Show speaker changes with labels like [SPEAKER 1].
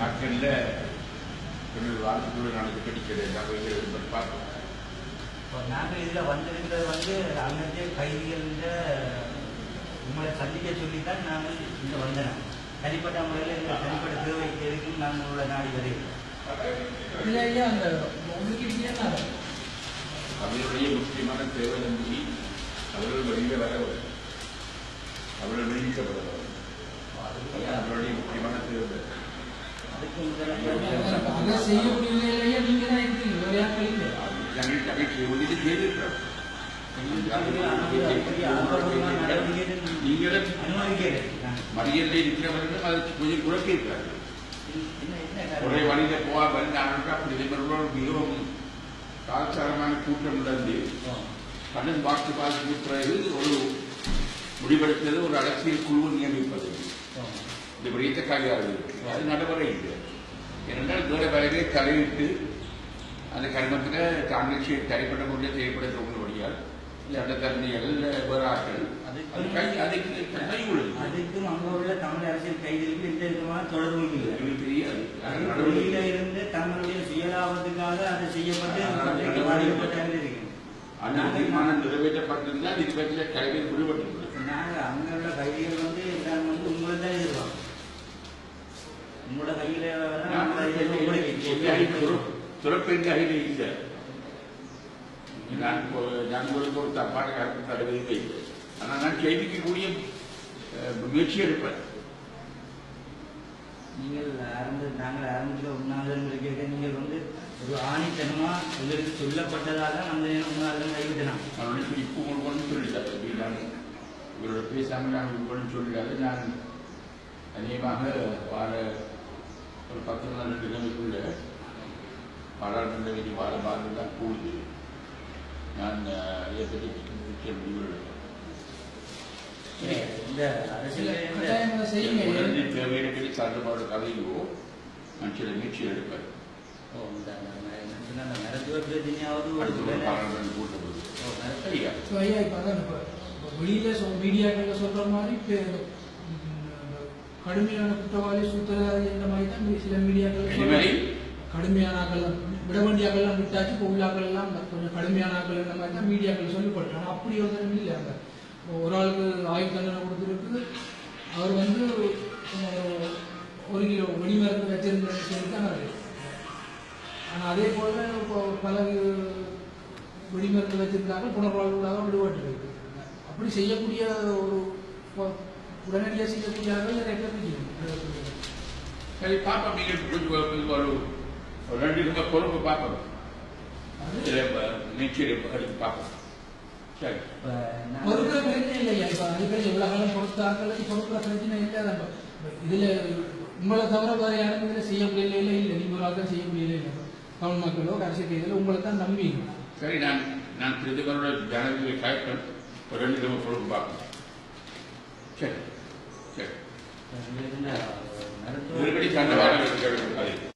[SPEAKER 1] நாட்களில் தொழில் வாழ்த்துக்குள்ள நடந்து கிடைக்கிற தகவல்கள் பார்ப்போம்
[SPEAKER 2] இப்போ நாங்கள் இதில் வந்திருக்கிறது வந்து அங்கே கைதிகள்ன்ற உங்களை சந்திக்க சொல்லி தான் நாங்கள் இங்கே வந்தோம். தனிப்பட்ட முறையில் எங்கள் தனிப்பட்ட தேவைக்கு எதுக்கும் நாங்கள் உங்களை நாடி வருகிறோம்
[SPEAKER 3] இல்லையா அந்த ஒதுக்கிட்டீங்கன்னா
[SPEAKER 1] அவர்களுடைய முக்கியமான தேவை நம்பி அவர்கள் வெளியில் வர. அவர்கள். அதான் அவர்களுடைய முக்கியமான தேவை.
[SPEAKER 2] அதுக்கு முதல்ல
[SPEAKER 3] அதை செய்யக்கூடிய நிலையிலேயே நீங்க தான் இருக்கீங்க வேற யாரும் இல்லை
[SPEAKER 1] நாங்கள் தமிழ் செய்வதில் செய்திருக்கிறோம் நீங்களும்
[SPEAKER 2] அனுமதிக்கிறேன் நான்.
[SPEAKER 1] மறியலில் இருக்கிறவர்களும் அதற்கு கொஞ்சம் குறைக்கிறார்கள்
[SPEAKER 2] என்ன என்ன
[SPEAKER 1] ஒரே
[SPEAKER 2] காரணம்?
[SPEAKER 1] வழியில போவார்கள் நாங்கள் அப்படி இவர்களோடு மிகவும் கலாச்சாரமான கூட்டம் நடந்து
[SPEAKER 2] ஓ.
[SPEAKER 1] கடன் வாக்கு வாக்கு பிறகு ஒரு முடிவெடுத்தது ஒரு அரசியல் குழு நியமிப்பது
[SPEAKER 2] ஓ.
[SPEAKER 1] இந்த விடயத்தை கையாளுது அது நடைமுறை இல்லை ஏனென்றால் வேற வேலையை தலையிட்டு அந்த கர்மத்தில் செய்- தனிப்பட்ட முறையில் செயல்படுத்த வழியால் இல்லை அந்த தன்மைகள் வேறு ஆட்கள்
[SPEAKER 2] அதுக்கும் அங்க உள்ள தமிழ் அரசியல் கைதிகளுக்கு எந்த விதமான தொடர்பும் இல்லை
[SPEAKER 1] தெரியாது
[SPEAKER 2] வெளியில இருந்து தங்களுடைய சுயலாபத்துக்காக அது செய்யப்பட்டு பாதிக்கப்பட்டாங்க இருக்கு
[SPEAKER 1] அந்த தீர்மானம் நிறைவேற்றப்பட்டிருந்தால் இது பற்றிய கல்வி விடுபட்டுள்ளது
[SPEAKER 2] நாங்க அங்க உள்ள கைதிகள் வந்து நாங்க வந்து உங்களை தான் எதிர்பார்க்கோம் உங்களோட கையில வேணா உங்களை கையில
[SPEAKER 1] கையில் இல்லை. நான் உங்களுக்கு ஒரு தப்பான கருத்து தருவதில்லை ஆனால் நான் கேள்விக்கக்கூடிய முயற்சி எடுப்பேன்.
[SPEAKER 2] நீங்கள் ஆரம்ப நாங்கள் ஆரம்பத்தில் உண்ணாவிரதம் இருக்க நீங்கள் வந்து ஒரு ஆணித்தனமா எங்களுக்கு சொல்லப்பட்டதாக அந்த உண்ணாவிரதம் கைவிட்டலாம்
[SPEAKER 1] நான் உனக்கு இப்போ உங்களுக்கு ஒன்றும் சொல்லிட்டாரு நான் இவரோட பேசாமல் நான் உங்களுக்கு ஒன்றும் நான் அநேகமாக வார ஒரு பத்து நாள் கிழமைக்குள்ள பாராளுமன்ற விதி வார வாரம் தான் கூடுது நான் இதை பற்றி முக்கிய முடிவு எடுப்பேன்.
[SPEAKER 2] இந்த அரசியல்
[SPEAKER 1] தேவையான சார்ந்தபாடு கதையோ நான் சில முயற்சி எடுப்பேன்.
[SPEAKER 3] வெளியில சொ மீடியாக்களை சொல்ற மாதிரி கடுமையான குற்றவாளி சூத்திரதாரி இந்த மாதிரி தான் சில மீடியாக்கள்
[SPEAKER 1] இனிமேல்
[SPEAKER 3] கடுமையான விட வேண்டிய விட்டாச்சு இப்போ உள்ளாக்கள் எல்லாம் கொஞ்சம் கடுமையானாக்கள் இந்த மாதிரி தான் மீடியாக்கள் சொல்லப்படுறாங்க ஆனால் அப்படி ஒரு இல்லை அந்த ஒரு ஆளுக்கு ஆயுள் தண்டனை கொடுத்துருக்கு. அவர் வந்து ஒரு கிலோ வெடிமருந்து வச்சிருந்த சொல்லி அது ஆனால் அதே போல இப்போ பல வெடிமருந்து வச்சிருந்தாங்க புனர்வாழ்வுகளாக விடுபட்டு அப்படி செய்யக்கூடிய ஒரு உடனடியாக செய்யக்கூடிய அளவில் நிறைய பேர்
[SPEAKER 1] சரி பாப்போம் நீங்கள் ஒரு- ரெண்டு நிமிஷம் பொறுப்பு பார்ப்போம்
[SPEAKER 3] அது
[SPEAKER 1] சில முயற்சி எடுத்து பார்ப்போம் சரி
[SPEAKER 3] பொறுக்கிற பிரச்சனை இல்லையா இப்ப அதுக்கு எவ்வளவு காலம் பொறுத்தாக்களுக்கு பொறுக்கிற பிரச்சனை இல்லை தான் இதுல உங்களை தவிர வேற யாரும் இதுல செய்ய முடியல இல்லை இல்லை நீங்க ஒரு ஆள் செய்ய முடியல இல்லை தமிழ் மக்களோ அரசியல் இதில் உங்களை தான் நம்பி
[SPEAKER 1] சரி நான் நான் பிரதிபரோட ஜனவரி கலெக்டர் ஒரு ரெண்டு நிமிஷம் பொறுப்பு பார்ப்போம் சரி சரி மறுபடி சண்டை வாரம் இருக்கிறது